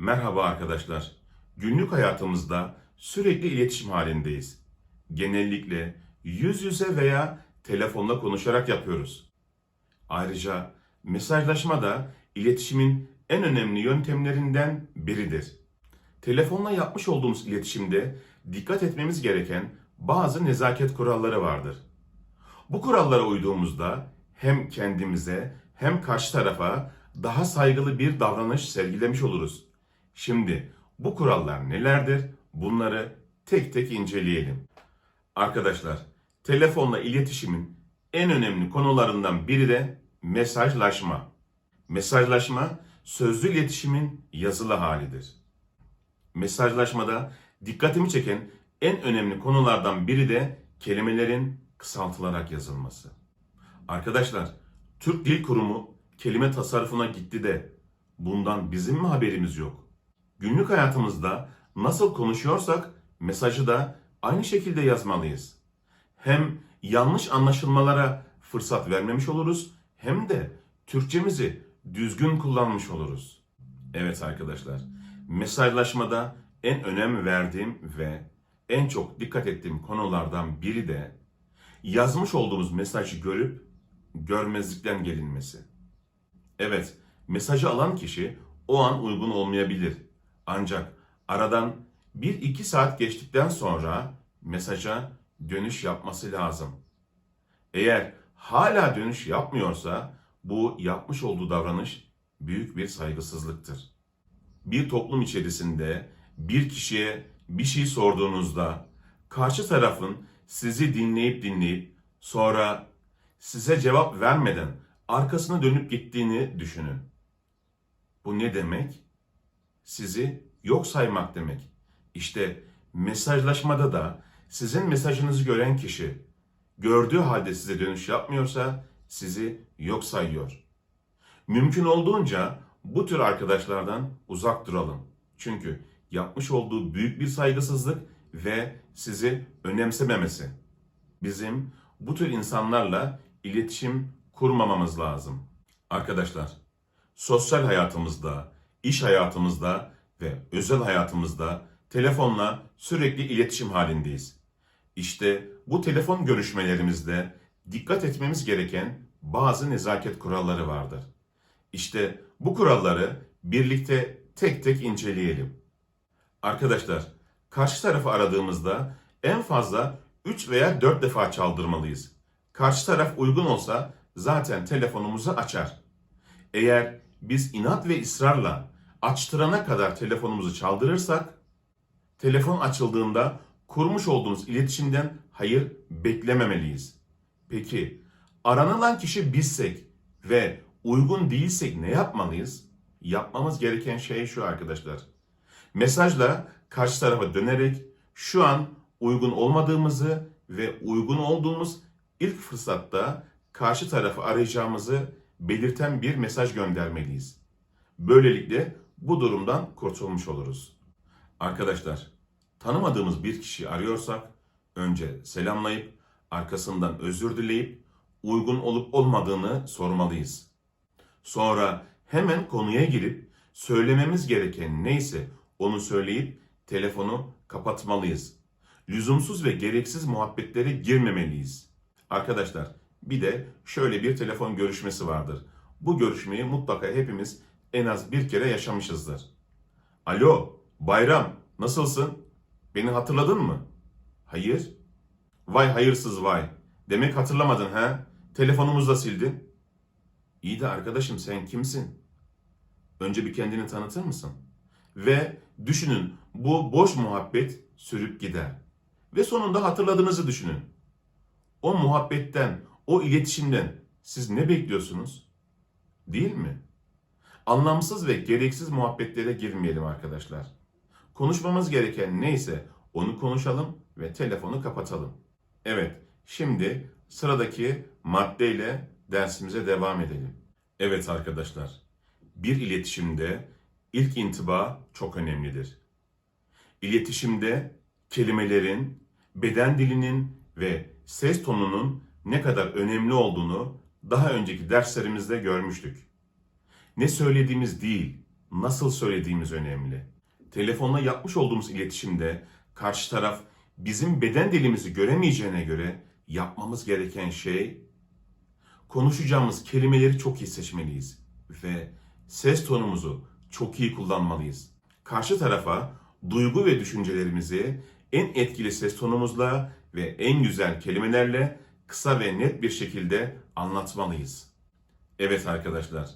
Merhaba arkadaşlar. Günlük hayatımızda sürekli iletişim halindeyiz. Genellikle yüz yüze veya telefonla konuşarak yapıyoruz. Ayrıca mesajlaşma da iletişimin en önemli yöntemlerinden biridir. Telefonla yapmış olduğumuz iletişimde dikkat etmemiz gereken bazı nezaket kuralları vardır. Bu kurallara uyduğumuzda hem kendimize hem karşı tarafa daha saygılı bir davranış sergilemiş oluruz. Şimdi bu kurallar nelerdir? Bunları tek tek inceleyelim. Arkadaşlar, telefonla iletişimin en önemli konularından biri de mesajlaşma. Mesajlaşma sözlü iletişimin yazılı halidir. Mesajlaşmada dikkatimi çeken en önemli konulardan biri de kelimelerin kısaltılarak yazılması. Arkadaşlar, Türk Dil Kurumu kelime tasarrufuna gitti de bundan bizim mi haberimiz yok? Günlük hayatımızda nasıl konuşuyorsak mesajı da aynı şekilde yazmalıyız. Hem yanlış anlaşılmalara fırsat vermemiş oluruz hem de Türkçemizi düzgün kullanmış oluruz. Evet arkadaşlar, mesajlaşmada en önem verdiğim ve en çok dikkat ettiğim konulardan biri de yazmış olduğumuz mesajı görüp görmezlikten gelinmesi. Evet, mesajı alan kişi o an uygun olmayabilir. Ancak aradan 1-2 saat geçtikten sonra mesaja dönüş yapması lazım. Eğer hala dönüş yapmıyorsa bu yapmış olduğu davranış büyük bir saygısızlıktır. Bir toplum içerisinde bir kişiye bir şey sorduğunuzda karşı tarafın sizi dinleyip dinleyip sonra size cevap vermeden arkasına dönüp gittiğini düşünün. Bu ne demek? Sizi yok saymak demek. İşte mesajlaşmada da sizin mesajınızı gören kişi gördüğü halde size dönüş yapmıyorsa sizi yok sayıyor. Mümkün olduğunca bu tür arkadaşlardan uzak duralım. Çünkü yapmış olduğu büyük bir saygısızlık ve sizi önemsememesi. Bizim bu tür insanlarla iletişim kurmamamız lazım. Arkadaşlar, sosyal hayatımızda, iş hayatımızda ve özel hayatımızda telefonla sürekli iletişim halindeyiz. İşte bu telefon görüşmelerimizde dikkat etmemiz gereken bazı nezaket kuralları vardır. İşte bu kuralları birlikte tek tek inceleyelim. Arkadaşlar, karşı tarafı aradığımızda en fazla 3 veya 4 defa çaldırmalıyız. Karşı taraf uygun olsa zaten telefonumuzu açar. Eğer biz inat ve ısrarla açtırana kadar telefonumuzu çaldırırsak, telefon açıldığında kurmuş olduğumuz iletişimden hayır beklememeliyiz. Peki, aranılan kişi bizsek ve uygun değilsek ne yapmalıyız? Yapmamız gereken şey şu arkadaşlar. Mesajla karşı tarafa dönerek şu an uygun olmadığımızı ve uygun olduğumuz ilk fırsatta karşı tarafı arayacağımızı belirten bir mesaj göndermeliyiz. Böylelikle bu durumdan kurtulmuş oluruz. Arkadaşlar, tanımadığımız bir kişiyi arıyorsak önce selamlayıp arkasından özür dileyip uygun olup olmadığını sormalıyız. Sonra hemen konuya girip söylememiz gereken neyse onu söyleyip telefonu kapatmalıyız. Lüzumsuz ve gereksiz muhabbetlere girmemeliyiz. Arkadaşlar bir de şöyle bir telefon görüşmesi vardır. Bu görüşmeyi mutlaka hepimiz en az bir kere yaşamışızdır. Alo, Bayram, nasılsın? Beni hatırladın mı? Hayır. Vay hayırsız vay. Demek hatırlamadın ha? Telefonumuzu da sildin. İyi de arkadaşım sen kimsin? Önce bir kendini tanıtır mısın? Ve düşünün bu boş muhabbet sürüp gider. Ve sonunda hatırladığınızı düşünün. O muhabbetten, o iletişimden siz ne bekliyorsunuz? Değil mi? Anlamsız ve gereksiz muhabbetlere girmeyelim arkadaşlar. Konuşmamız gereken neyse onu konuşalım ve telefonu kapatalım. Evet, şimdi sıradaki maddeyle dersimize devam edelim. Evet arkadaşlar, bir iletişimde ilk intiba çok önemlidir. İletişimde kelimelerin, beden dilinin ve ses tonunun ne kadar önemli olduğunu daha önceki derslerimizde görmüştük. Ne söylediğimiz değil, nasıl söylediğimiz önemli. Telefonla yapmış olduğumuz iletişimde karşı taraf bizim beden dilimizi göremeyeceğine göre yapmamız gereken şey konuşacağımız kelimeleri çok iyi seçmeliyiz ve ses tonumuzu çok iyi kullanmalıyız. Karşı tarafa duygu ve düşüncelerimizi en etkili ses tonumuzla ve en güzel kelimelerle kısa ve net bir şekilde anlatmalıyız. Evet arkadaşlar,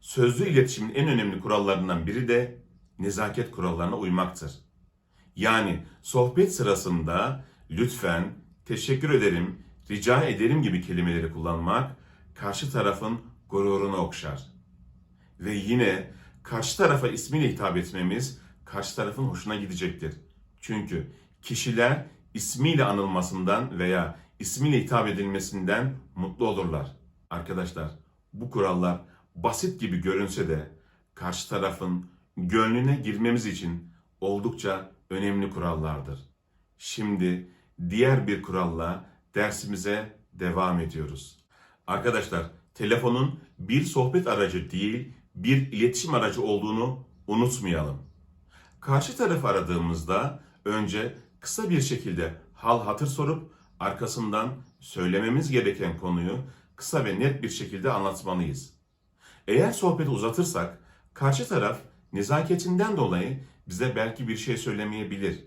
sözlü iletişimin en önemli kurallarından biri de nezaket kurallarına uymaktır. Yani sohbet sırasında lütfen, teşekkür ederim, rica ederim gibi kelimeleri kullanmak karşı tarafın gururunu okşar. Ve yine karşı tarafa ismiyle hitap etmemiz karşı tarafın hoşuna gidecektir. Çünkü kişiler ismiyle anılmasından veya ismiyle hitap edilmesinden mutlu olurlar. Arkadaşlar bu kurallar basit gibi görünse de karşı tarafın gönlüne girmemiz için oldukça önemli kurallardır. Şimdi diğer bir kuralla dersimize devam ediyoruz. Arkadaşlar telefonun bir sohbet aracı değil bir iletişim aracı olduğunu unutmayalım. Karşı tarafı aradığımızda önce kısa bir şekilde hal hatır sorup arkasından söylememiz gereken konuyu kısa ve net bir şekilde anlatmalıyız. Eğer sohbeti uzatırsak karşı taraf nezaketinden dolayı bize belki bir şey söylemeyebilir.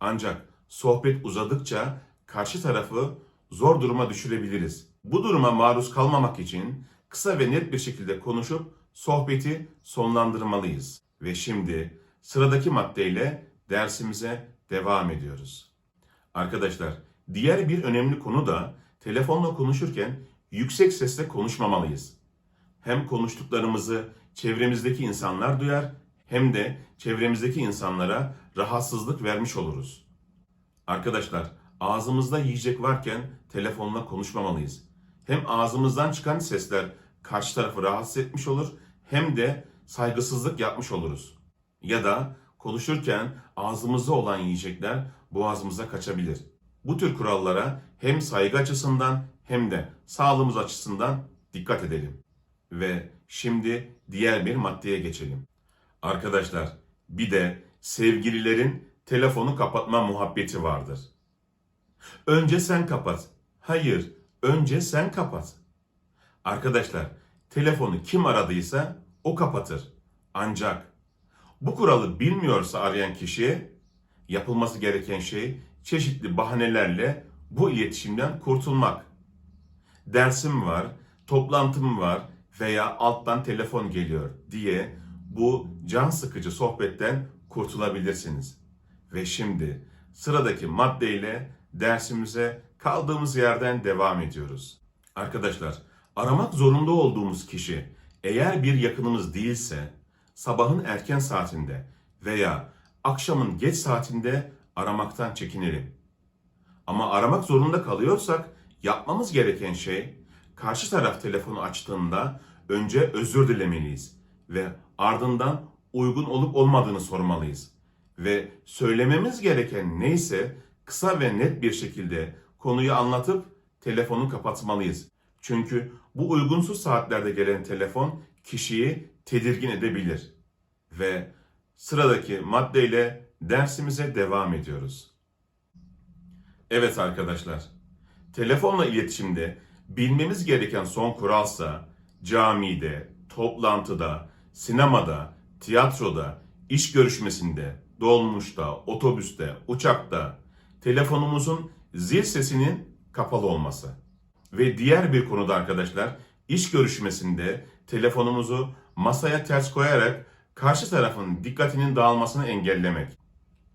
Ancak sohbet uzadıkça karşı tarafı zor duruma düşürebiliriz. Bu duruma maruz kalmamak için kısa ve net bir şekilde konuşup sohbeti sonlandırmalıyız. Ve şimdi sıradaki maddeyle dersimize devam ediyoruz. Arkadaşlar, diğer bir önemli konu da telefonla konuşurken yüksek sesle konuşmamalıyız. Hem konuştuklarımızı çevremizdeki insanlar duyar hem de çevremizdeki insanlara rahatsızlık vermiş oluruz. Arkadaşlar, ağzımızda yiyecek varken telefonla konuşmamalıyız. Hem ağzımızdan çıkan sesler karşı tarafı rahatsız etmiş olur hem de saygısızlık yapmış oluruz. Ya da konuşurken ağzımızda olan yiyecekler boğazımıza kaçabilir. Bu tür kurallara hem saygı açısından hem de sağlığımız açısından dikkat edelim. Ve şimdi diğer bir maddeye geçelim. Arkadaşlar bir de sevgililerin telefonu kapatma muhabbeti vardır. Önce sen kapat. Hayır, önce sen kapat. Arkadaşlar, telefonu kim aradıysa o kapatır. Ancak bu kuralı bilmiyorsa arayan kişi yapılması gereken şey çeşitli bahanelerle bu iletişimden kurtulmak. Dersim var, toplantım var veya alttan telefon geliyor diye bu can sıkıcı sohbetten kurtulabilirsiniz. Ve şimdi sıradaki maddeyle dersimize kaldığımız yerden devam ediyoruz. Arkadaşlar, aramak zorunda olduğumuz kişi eğer bir yakınımız değilse sabahın erken saatinde veya akşamın geç saatinde aramaktan çekinelim. Ama aramak zorunda kalıyorsak yapmamız gereken şey karşı taraf telefonu açtığında önce özür dilemeliyiz ve ardından uygun olup olmadığını sormalıyız. Ve söylememiz gereken neyse kısa ve net bir şekilde konuyu anlatıp telefonu kapatmalıyız. Çünkü bu uygunsuz saatlerde gelen telefon kişiyi tedirgin edebilir. Ve sıradaki maddeyle dersimize devam ediyoruz. Evet arkadaşlar, telefonla iletişimde bilmemiz gereken son kuralsa camide, toplantıda, sinemada, tiyatroda, iş görüşmesinde, dolmuşta, otobüste, uçakta telefonumuzun zil sesinin kapalı olması. Ve diğer bir konuda arkadaşlar iş görüşmesinde telefonumuzu masaya ters koyarak karşı tarafın dikkatinin dağılmasını engellemek.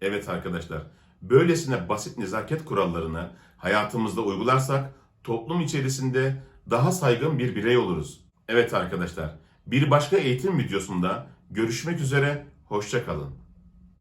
Evet arkadaşlar, böylesine basit nezaket kurallarını hayatımızda uygularsak toplum içerisinde daha saygın bir birey oluruz. Evet arkadaşlar, bir başka eğitim videosunda görüşmek üzere, hoşça kalın.